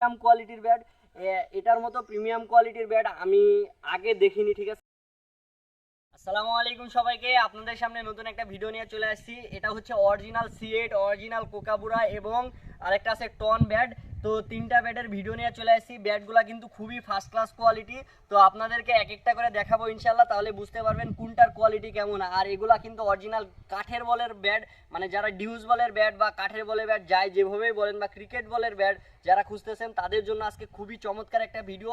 Premium কোয়ালিটির bat এটার মতো প্রিমিয়াম কোয়ালিটির ব্যাট আমি আগে দেখিনি, ঠিক আছে? আসসালামু আলাইকুম সবাইকে, আপনাদের সামনে নতুন একটা ভিডিও নিয়ে চলে আসছি। এটা হচ্ছে original C eight original Kookaburra এবং আরেকটা আছে টন ব্যাট তো তিনটা ব্যাটের ভিডিও নিয়ে চলে আসছি। ব্যাটগুলো কিন্তু খুবই ফার্স্ট ক্লাস কোয়ালিটি তো আপনাদেরকে এক একটা করে দেখাবো ইনশাল্লাহ তাহলে বুঝতে পারবেন কোনটার কোয়ালিটি কেমন। আর এগুলা কিন্তু অরিজিনাল কাঠের বলের ব্যাট মানে যারা ডিউজ বলের ব্যাট বা কাঠের বলের ব্যাট যায় যেভাবেই বলেন বা ক্রিকেট বলের ব্যাট যারা খুঁজতেছেন, তাদের জন্য আজকে খুবই চমৎকার একটা ভিডিও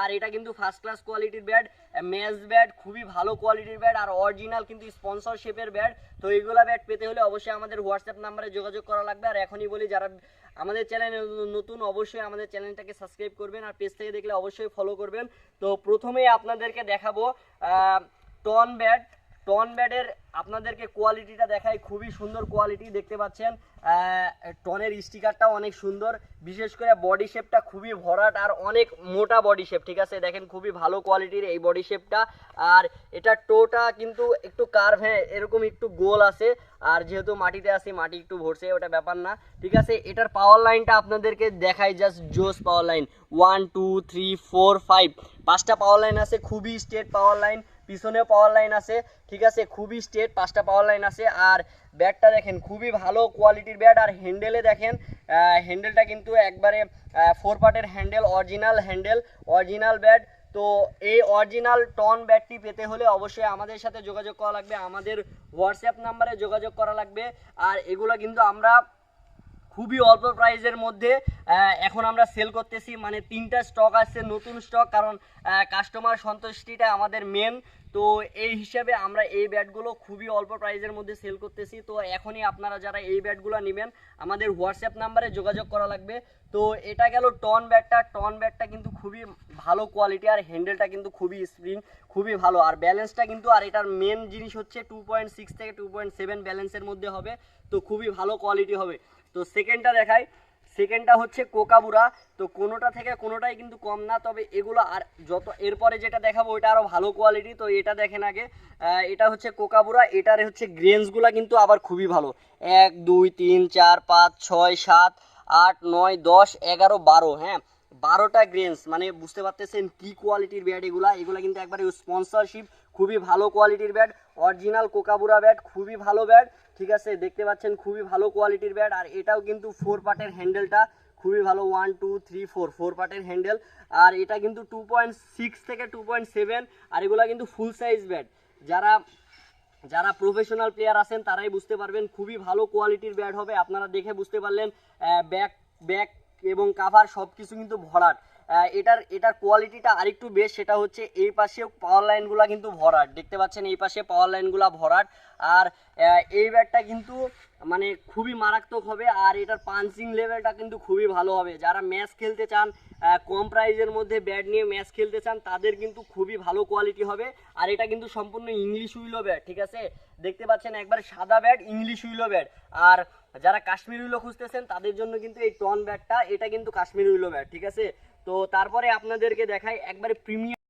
আর এটা কিন্তু ফার্স্ট ক্লাস কোয়ালিটির ব্যাট ম্যাচ ব্যাট খুবই ভালো কোয়ালিটির ব্যাট আর অরিজিনাল কিন্তু স্পন্সরশিপের ব্যাট তো এইগুলা ব্যাট পেতে হলে অবশ্যই আমাদের হোয়াটসঅ্যাপ নাম্বারে যোগাযোগ করা লাগবে। আর এখনই বলি, যারা আমাদের চ্যানেলে নতুন, অবশ্যই আমাদের চ্যানেলটাকে সাবস্ক্রাইব করবেন আর পেজ থেকে দেখলে অবশ্যই ফলো করবেন। তো প্রথমেই আপনাদেরকে দেখাবো টন ব্যাট টন ব্যাটের আপনাদেরকে কোয়ালিটিটা দেখাই, খুবই সুন্দর কোয়ালিটি দেখতে পাচ্ছেন। টনের স্টিকারটাও অনেক সুন্দর, বিশেষ করে বডি শেপটা খুবই ভরাট আর অনেক মোটা বডি শেপ, ঠিক আছে? দেখেন খুবই ভালো কোয়ালিটির এই বডি শেপটা। আর এটা টোটা কিন্তু একটু কার্ভ হ্যাঁ এরকম একটু গোল আছে। আর যেহেতু মাটিতে আছে, মাটি একটু ভরছে, ওটা ব্যাপার না, ঠিক আছে? এটার পাওয়ার লাইনটা আপনাদেরকে দেখাই জাস্ট জোস power line one two three four five পাঁচটা পাওয়ার লাইন আছে, খুবই স্টেট পাওয়ার লাইন পিছনেও পাওয়ার লাইন আছে, ঠিক আছে? খুবই স্টেট পাঁচটা পাওয়ার লাইন আছে। আর ব্যাটটা দেখেন, খুবই ভালো কোয়ালিটির ব্যাট আর হ্যান্ডেলে দেখেন হ্যান্ডেলটা কিন্তু একবারে ফোর পার্টের handle original handle original bat তো এই অরিজিনাল টন ব্যাটটি পেতে হলে অবশ্যই আমাদের সাথে যোগাযোগ করা লাগবে। আমাদের হোয়াটসঅ্যাপ নাম্বারে যোগাযোগ করা লাগবে। আর এগুলো কিন্তু আমরা খুবই অল্প প্রাইসের মধ্যে এখন আমরা সেল করতেছি মানে তিনটা স্টক আসছে নতুন স্টক কারণ কাস্টমার সন্তুষ্টিটা আমাদের মেন তো এই হিসাবে আমরা এই ব্যাটগুলো খুবই অল্প প্রাইসের মধ্যে সেল করতেছি। তো এখনই আপনারা যারা এই ব্যাটগুলো নেবেন, আমাদের হোয়াটসঅ্যাপ নাম্বারে যোগাযোগ করা লাগবে। তো এটা গেল টন ব্যাটটা টন ব্যাটটা কিন্তু খুবই ভালো কোয়ালিটি আর হ্যান্ডেলটা কিন্তু খুবই স্প্রিং খুবই ভালো। আর ব্যালেন্সটা কিন্তু, আর এটার মেন জিনিস হচ্ছে টু পয়েন্ট সিক্স থেকে টু পয়েন্ট সেভেন ব্যালেন্সের মধ্যে হবে। তো খুবই ভালো কোয়ালিটি হবে। তো সেকেন্ডটা দেখাই। সেকেন্ডটা হচ্ছে কোকাবুরা। তো কোনোটা থেকে কোনোটাই কিন্তু কম না, তবে এগুলো আর যত, এরপরে যেটা দেখাবো, ওইটা আরও ভালো কোয়ালিটি তো এটা দেখেন আগে। এটা হচ্ছে কোকাবুরা, এটার হচ্ছে গ্রেন্সগুলো কিন্তু আবার খুবই ভালো। এক, দুই, তিন, চার, পাঁচ, ছয়, সাত, আট, নয়, দশ, এগারো, বারো হ্যাঁ? বারোটা গ্রেন্স মানে বুঝতে পারতেছেন কি কোয়ালিটির ব্যাট এগুলা? এগুলা কিন্তু একবারে স্পন্সরশিপ খুবই ভালো কোয়ালিটির ব্যাট অরিজিনাল কোকাবুরা ব্যাট খুবই ভালো ব্যাট ঠিক আছে? দেখতে পাচ্ছেন খুবই ভালো কোয়ালিটির ব্যাট আর এটাও কিন্তু ফোর পার্টের হ্যান্ডেলটা খুবই ভালো one two three four four পার্টের হ্যান্ডেল আর এটা কিন্তু টু পয়েন্ট সিক্স থেকে টু পয়েন্ট সেভেন আর এগুলা কিন্তু ফুল সাইজ ব্যাট যারা যারা প্রফেশনাল প্লেয়ার আছেন, তারাই বুঝতে পারবেন খুবই ভালো কোয়ালিটির ব্যাট হবে। আপনারা দেখে বুঝতে পারলেন ব্যাক ব্যাক এবং কাভার সব কিছু কিন্তু ভরাট। এটার এটার কোয়ালিটিটা আরেকটু বেশ, সেটা হচ্ছে এই পাশেও পাওয়ার লাইনগুলা কিন্তু ভরাট। দেখতে পাচ্ছেন এই পাশে পাওয়ার লাইনগুলা ভরাট। আর এই ব্যাটটা কিন্তু মানে খুবই মারাত্মক হবে, আর এটার পাঞ্চিং লেভেলটা কিন্তু খুবই ভালো হবে। যারা ম্যাচ খেলতে চান কম প্রাইজের মধ্যে ব্যাট নিয়ে ম্যাচ খেলতে চান, তাদের কিন্তু খুবই ভালো কোয়ালিটি হবে। আর এটা কিন্তু সম্পূর্ণ ইংলিশ উইলো ব্যাট ঠিক আছে? দেখতে পাচ্ছেন একবার সাদা ব্যাট ইংলিশ উইলো ব্যাট আর যারা কাশ্মীর উইলো খুঁজতেছেন, তাদের জন্য কিন্তু এই টন ব্যাটটা এটা কিন্তু কাশ্মীর উইলো ব্যাট ঠিক আছে? তো তারপরে আপনাদেরকে দেখাই একবারে প্রিমিয়াম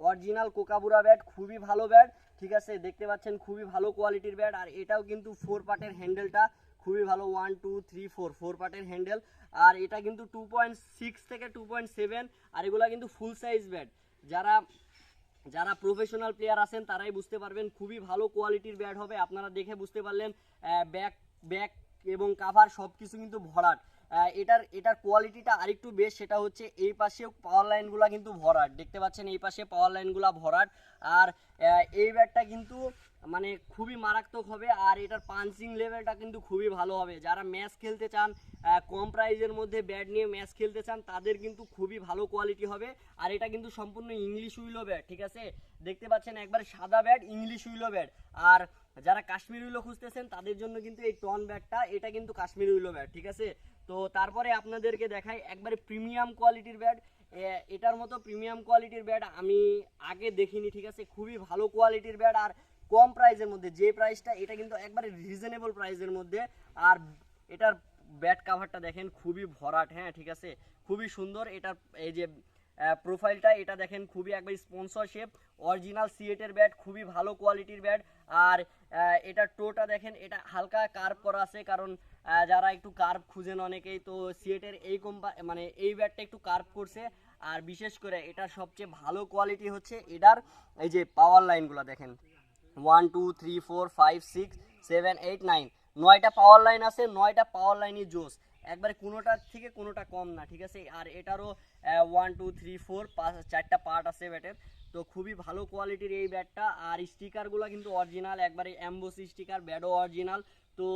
অরিজিনাল কোকাবুরা ব্যাট খুবই ভালো ব্যাট ঠিক আছে? দেখতে পাচ্ছেন খুবই ভালো কোয়ালিটির ব্যাট আর এটাও কিন্তু ফোর পার্টের হ্যান্ডেলটা খুবই ভালো one two three four four পার্টের হ্যান্ডেল আর এটা কিন্তু টু পয়েন্ট সিক্স থেকে টু পয়েন্ট সেভেন আর এগুলা কিন্তু ফুল সাইজ ব্যাট যারা যারা প্রফেশনাল প্লেয়ার আছেন, তারাই বুঝতে পারবেন খুবই ভালো কোয়ালিটির ব্যাট হবে। আপনারা দেখে বুঝতে পারলেন ব্যাক ব্যাক এবং কাভার সব কিছু কিন্তু ভরাট। এটার এটার কোয়ালিটিটা আরেকটু বেশ, সেটা হচ্ছে এই পাশেও পাওয়ার লাইনগুলা কিন্তু ভরাট। দেখতে পাচ্ছেন এই পাশে পাওয়ার লাইনগুলা ভরাট। আর এই ব্যাটটা কিন্তু মানে খুবই মারাত্মক হবে, আর এটার পাঞ্চিং লেভেলটা কিন্তু খুবই ভালো হবে। যারা ম্যাচ খেলতে চান কম প্রাইজের মধ্যে ব্যাট নিয়ে ম্যাচ খেলতে চান, তাদের কিন্তু খুবই ভালো কোয়ালিটি হবে। আর এটা কিন্তু সম্পূর্ণ ইংলিশ উইলো ব্যাট ঠিক আছে? দেখতে পাচ্ছেন একবার সাদা ব্যাট ইংলিশ উইলো ব্যাট আর যারা কাশ্মীর উইলো খুঁজতেছেন, তাদের জন্য কিন্তু এই টন ব্যাটটা এটা কিন্তু কাশ্মীর উইলো ব্যাট ঠিক আছে? তো তারপরে আপনাদেরকে দেখাই, একবারে প্রিমিয়াম কোয়ালিটির ব্যাট এটার মতো প্রিমিয়াম কোয়ালিটির ব্যাট আমি আগে দেখিনি, ঠিক আছে? খুবই ভালো কোয়ালিটির ব্যাট আর কম প্রাইসের মধ্যে, যে প্রাইসটা, এটা কিন্তু একবারে রিজনেবল প্রাইসের মধ্যে। আর এটার ব্যাট কাভারটা দেখেন, খুবই ভরাট হ্যাঁ ঠিক আছে? খুবই সুন্দর, এটার এই যে প্রোফাইলটা এটা দেখেন খুবই একবার স্পন্সরশিপ অরিজিনাল সিএটের ব্যাট খুবই ভালো কোয়ালিটির ব্যাট আর এটার টোটা দেখেন, এটা হালকা কার্ভ করা আছে, কারণ যারা একটু কার্ভ খুঁজেন অনেকেই তো সিএটের এই কোম্পা মানে এই ব্যাটটা একটু কার্ভ করছে, আর বিশেষ করে এটার সবচেয়ে ভালো কোয়ালিটি হচ্ছে এটার, এই যে পাওয়ার লাইনগুলো দেখেন। One two three four five six seven eight nine নয়টা পাওয়ার লাইন আছে, নয়টা পাওয়ার লাইনই জোস একবারে কোনোটার থেকে কোনোটা কম না, ঠিক আছে? আর এটারও ওয়ান টু থ্রি ফোর পাঁচ, চারটা পার্ট আছে ব্যাটের। তো খুবই ভালো কোয়ালিটির এই ব্যাটটা। আর স্টিকারগুলো কিন্তু অরিজিনাল একবারে অ্যাম্বোসি স্টিকার ব্যাটও অরিজিনাল তো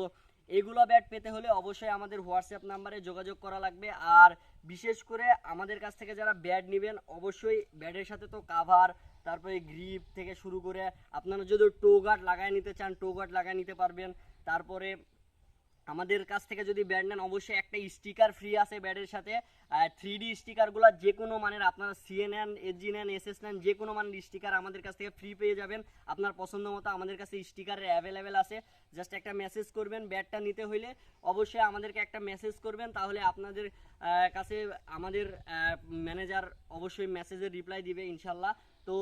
এগুলো ব্যাট পেতে হলে অবশ্যই আমাদের হোয়াটসঅ্যাপ নাম্বারে যোগাযোগ করা লাগবে। আর বিশেষ করে আমাদের কাছ থেকে যারা ব্যাট নেবেন, অবশ্যই ব্যাটের সাথে তো কাভার তারপরে গ্রিপ থেকে শুরু করে আপনারা যদি টো গার্ড লাগায় নিতে চান টো গার্ড লাগায় নিতে পারবেন। তারপরে আমাদের কাছ থেকে যদি ব্যাট নেন, অবশ্যই একটা স্টিকার ফ্রি আছে ব্যাটের সাথে। থ্রি ডি স্টিকারগুলো যে কোনো মানের, আপনারা সিএ নেন এসজি নেন এসএস নেন যে কোনো মানের স্টিকার আমাদের কাছ থেকে ফ্রি পেয়ে যাবেন। আপনার পছন্দ মতো আমাদের কাছে স্টিকারের অ্যাভেলেবেল আছে। জাস্ট একটা মেসেজ করবেন ব্যাটটা নিতে হইলে। অবশ্যই আমাদেরকে একটা মেসেজ করবেন, তাহলে আপনাদের কাছে আমাদের ম্যানেজার অবশ্যই মেসেজের রিপ্লাই দিবে, ইনশাল্লাহ। তো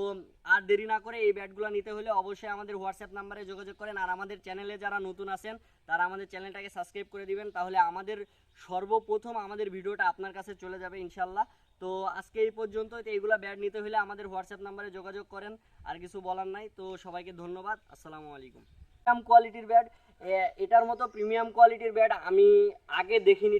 আর দেরি না করে এই ব্যাটগুলো নিতে হলে অবশ্যই আমাদের হোয়াটসঅ্যাপ নাম্বারে যোগাযোগ করেন আর আমাদের চ্যানেলে যারা নতুন আছেন, তারা আমাদের চ্যানেলটাকে সাবস্ক্রাইব করে দিবেন, তাহলে আমাদের সর্বপ্রথম আমাদের ভিডিওটা আপনার কাছে চলে যাবে ইনশাল্লাহ তো আজকে এই পর্যন্ত এইগুলো ব্যাট নিতে হলে আমাদের হোয়াটসঅ্যাপ নাম্বারে যোগাযোগ করেন, আর কিছু বলার নাই। তো সবাইকে ধন্যবাদ, আসসালামু আলাইকুম। কোয়ালিটির ব্যাট এটার মতো প্রিমিয়াম কোয়ালিটির ব্যাট আমি আগে দেখিনি